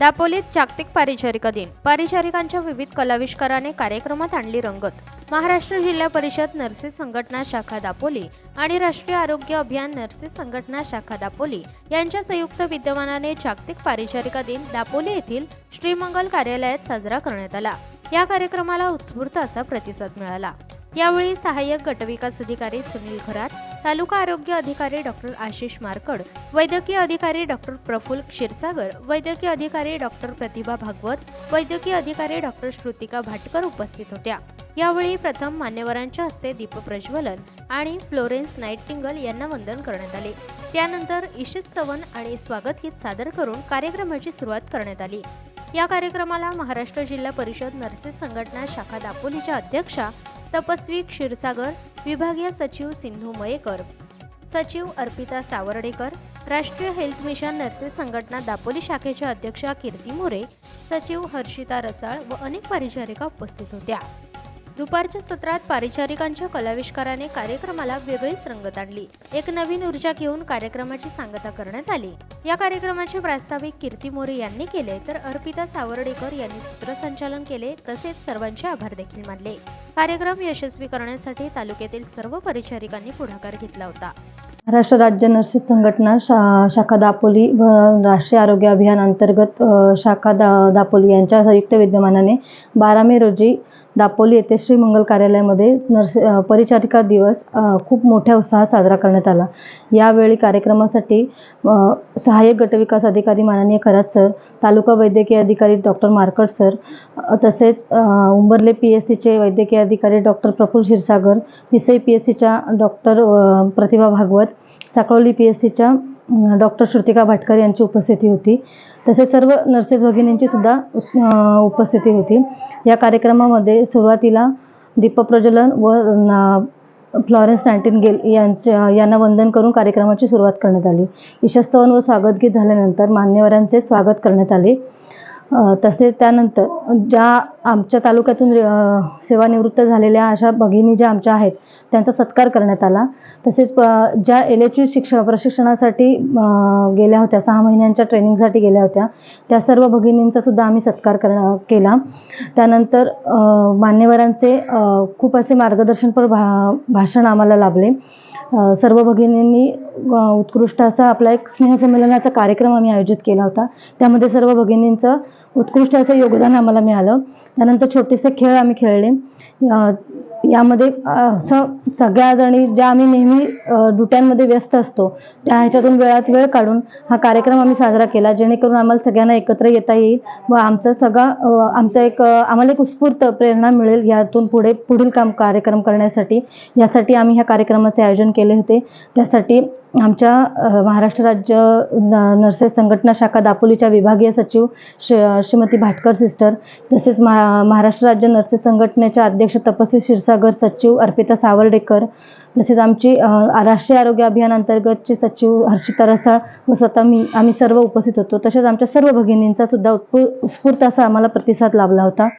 दापोलीत जागतिक पारिचारिका दिन. पारिचारिकांच्या विविध कलाविष्काराने कार्यक्रमात आणली रंगत. महाराष्ट्र जिल्हा परिषद नर्सेस संघटना शाखा दापोली आणि राष्ट्रीय आरोग्य अभियान नर्सेस संघटना शाखा दापोली यांच्या संयुक्त विद्यमानाने जागतिक पारिचारिका दिन दापोली येथील श्रीमंगल कार्यालयात साजरा करण्यात आला. या कार्यक्रमाला उत्स्फूर्त असा प्रतिसाद मिळाला. यावेळी सहाय्यक गटविकास अधिकारी सुनील खरात तालुका आरोग्य अधिकारी डॉक्टर आशिष मारकड वैद्यकीय अधिकारी डॉक्टर प्रफुल्ल क्षीरसागर वैद्यकीय अधिकारी डॉक्टर प्रतिभा भागवत वैद्यकीय अधिकारी डॉक्टर श्रुतिका भाटकर उपस्थित होत्या. यावेळी प्रथम मान्यवरांच्या हस्ते दीपप्रज्वलन आणि फ्लोरेन्स नाईटिंगल यांना वंदन करण्यात आले. त्यानंतर इशिस्तवन आणि स्वागत गीत सादर करून कार्यक्रमाची सुरुवात करण्यात आली. या कार्यक्रमाला महाराष्ट्र जिल्हा परिषद नर्सेस संघटना शाखा दापोलीच्या अध्यक्षा तपस्वी क्षीरसागर विभागीय सचिव सिंधू मयेकर सचिव अर्पिता सावर्डेकर राष्ट्रीय हेल्थ मिशन नर्सेस संघटना दापोली शाखेच्या अध्यक्षा कीर्ती मोरे सचिव हर्षिता रसाळ व अनेक परिचारिका उपस्थित होत्या. दुपारच्या सत्रात पारिचारिकांच्या कलाविष्काराने कार्यक्रमाला वेगळीच रंगत आणली. एक नवीन ऊर्जा घेऊन कार्यक्रमाची सांगता करण्यात आली. या कार्यक्रमाचे प्रास्ताविक कीर्ती मोरे यांनी केले तर अर्पिता सावर्डेकर यांनी सूत्रसंचालन केले तसेच सर्वांचे आभार देखील मानले. कार्यक्रम यशस्वी करण्यासाठी तालुक्यातील सर्व परिचारिकांनी पुढाकार घेतला होता. महाराष्ट्र राज्य नर्सेस संघटना शा शाखा दापोली व राष्ट्रीय आरोग्य अभियान अंतर्गत शाखा दा दापोली यांच्या संयुक्त विद्यमानाने बारा मे रोजी दापोली येथे श्रीमंगल कार्यालयामध्ये नर्से परिचारिका दिवस खूप मोठ्या उत्साहात साजरा करण्यात आला. यावेळी कार्यक्रमासाठी सहाय्यक गटविकास अधिकारी माननीय खरात सर तालुका वैद्यकीय अधिकारी डॉक्टर मार्कट सर तसेच उंबरले पी एस सीचे वैद्यकीय अधिकारी doctor Praful Kshirsagar Pisai P S सीच्या doctor Pratibha Bhagwat Sakholi P S सीच्या डॉक्टर श्रुतिका भाटकर यांची उपस्थिती होती. तसेच सर्व नर्सेस भगिनींची सुद्धा उपस्थिती होती. या कार्यक्रमामध्ये सुरुवातीला दीपप्रज्वलन व ना- फ्लॉरेन्स नायटिंगेल यांच्या यांना वंदन करून कार्यक्रमाची सुरुवात करण्यात आली. ईशस्तवन व स्वागतगीत झाल्यानंतर मान्यवरांचे स्वागत करण्यात आले. तसेच त्यानंतर ज्या आमच्या तालुक्यातून सेवानिवृत्त झालेल्या अशा भगिनी ज्या आमच्या आहेत त्यांचा सत्कार करण्यात आला. तसेच प ज्या एल एच यू शिक्ष प्रशिक्षणासाठी गेल्या होत्या सहा महिन्यांच्या ट्रेनिंगसाठी गेल्या होत्या त्या सर्व भगिनींचा सुद्धा आम्ही सत्कार कर केला. त्यानंतर मान्यवरांचे खूप असे मार्गदर्शनपर भा भाषण आम्हाला लाभले. सर्व भगिनींनी उत्कृष्ट असा आपला एक स्नेहसंमेलनाचा कार्यक्रम आम्ही आयोजित केला होता. त्यामध्ये सर्व भगिनींचं उत्कृष्ट असं योगदान आम्हाला मिळालं. त्यानंतर छोटेसे खेळ आम्ही खेळले. यामध्ये असं सगळ्या जणी ज्या आम्ही नेहमी डुट्यांमध्ये ड्युट्यांमध्ये व्यस्त असतो त्या ह्याच्यातून वेळात वेळ काढून हा कार्यक्रम आम्ही साजरा केला. जेणेकरून आम्हाला सगळ्यांना एकत्र येता येईल व आमचा सगळा आमचा एक आम्हाला एक उत्स्फूर्त प्रेरणा मिळेल यातून पुढे पुढील काम कार्यक्रम करण्यासाठी. यासाठी आम्ही ह्या कार्यक्रमाचे आयोजन केले होते. त्यासाठी आमच्या महाराष्ट्र राज्य न- नर्सेस संघटना शाखा दापोलीच्या विभागीय सचिव श्री श्रीमती भाटकर सिस्टर तसेच महा महाराष्ट्र राज्य नर्सेस संघटनेच्या अध्यक्ष तपस्वी क्षीरसागर सचिव अर्पिता सावर्डेकर तसेच आमची राष्ट्रीय आरोग्य अभियान अंतर्गतचे सचिव हर्षिता रसाळ व स्वतः मी आम्ही सर्व उपस्थित होतो. तसेच आमच्या सर्व भगिनींचा सुद्धा उत्स्फू उत्स्फूर्त असा आम्हाला प्रतिसाद लाभला होता.